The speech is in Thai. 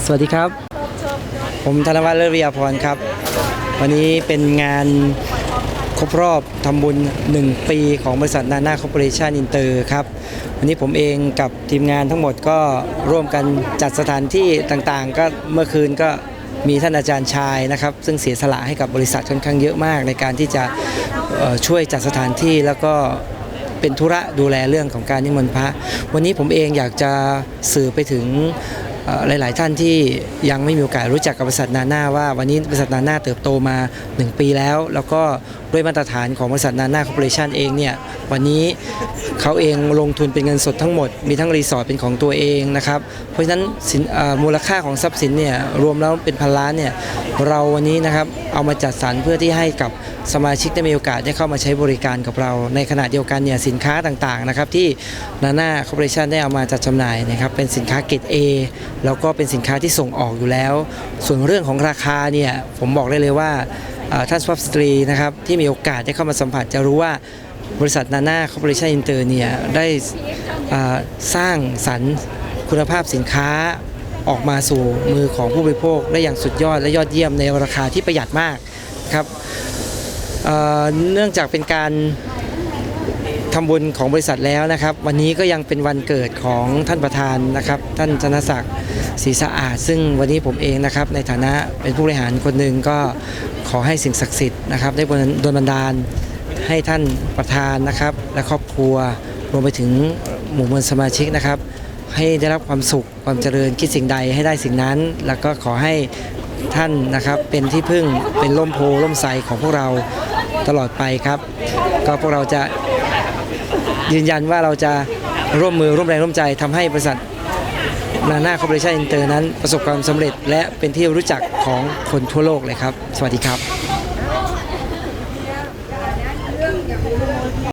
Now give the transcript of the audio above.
สวัสดีครับ ผมธนวัฒน์เลิศวิยาพรครับ วันนี้เป็นงานครบรอบทำบุญ 1 ปีของบริษัทนานาคอร์ปอเรชันอินเตอร์ครับ วันนี้ผมเองกับทีมงานทั้งหมดก็ร่วมกันจัดสถานที่ต่างๆ ก็เมื่อคืนก็มีท่านอาจารย์ชายนะครับ ซึ่งเสียสละให้กับบริษัทค่อนข้างเยอะมาก ในการที่จะช่วยจัดสถานที่แล้วก็เป็นธุระดูแลเรื่องของการนิมนต์พระ วันนี้ผมเองอยากจะสื่อไปถึง หลาย ๆ ท่านที่ยังไม่มีโอกาสรู้จักกับบริษัทนาน่าว่าวันนี้บริษัทนาน่าเติบโตมา 1 ปีแล้ว แล้วก็ด้วยมาตรฐานของบริษัทนาน่าคอร์ปอเรชันเองเนี่ยวันนี้เขาเองลงทุนเป็นเงินสดทั้งหมด มีทั้งรีสอร์ทเป็นของตัวเองนะครับเพราะฉะนั้นมูลค่าของทรัพย์สินเนี่ยรวมแล้วเป็นพันล้านเนี่ยเราวันนี้นะครับเอามาจัดสรรเพื่อที่ให้กับ สมาชิกได้มีโอกาสได้เข้ามาใช้บริการกับเรา ในขณะเดียวกันเนี่ยสินค้าต่างๆนะครับที่นาน่าคอร์ปอเรชันได้เอามาจัดจำหน่ายนะครับเป็นสินค้าเกรด A แล้วก็เป็นสินค้าที่ส่งออกอยู่แล้ว ส่วนเรื่องของราคาเนี่ยผมบอกได้เลยว่าท่านสุภาพสตรีนะครับที่มีโอกาสได้เข้ามาสัมผัสจะรู้ว่าบริษัทนาน่าคอร์ปอเรชันอินเตอร์เนี่ยได้สร้างสรรค์คุณภาพสินค้าออกมาสู่มือของผู้บริโภคได้อย่างสุดยอดและยอดเยี่ยมในราคาที่ประหยัดมากครับ เเนื่องจากเป็นการทำบุญของบริษัทแล้วนะครับ วันนี้ก็ยังเป็นวันเกิดของท่านประธานนะครับ ท่านธนศักดิ์ศรีสะอาด ซึ่งวันนี้ผมเองนะครับ ในฐานะเป็นผู้บริหารคนหนึ่งก็ขอให้สิ่งศักดิ์สิทธิ์นะครับ ได้โดนบันดาลให้ท่านประธานนะครับ และครอบครัวรวมไปถึงหมู่มวลสมาชิกนะครับ ให้ได้รับความสุขความเจริญคิดสิ่งใดให้ได้สิ่งนั้น แล้วก็ขอให้ ท่านนะครับเป็นที่พึ่งเป็นร่มโพล่มไทรของพวกเราตลอดไปครับ ก็พวกเราจะยืนยันว่าเราจะร่วมมือร่วมแรงร่วมใจทำให้บริษัทนานาคอร์ปอเรชั่นอินเตอร์นั้นประสบความสำเร็จและเป็นที่รู้จักของคนทั่วโลกเลยครับ สวัสดีครับ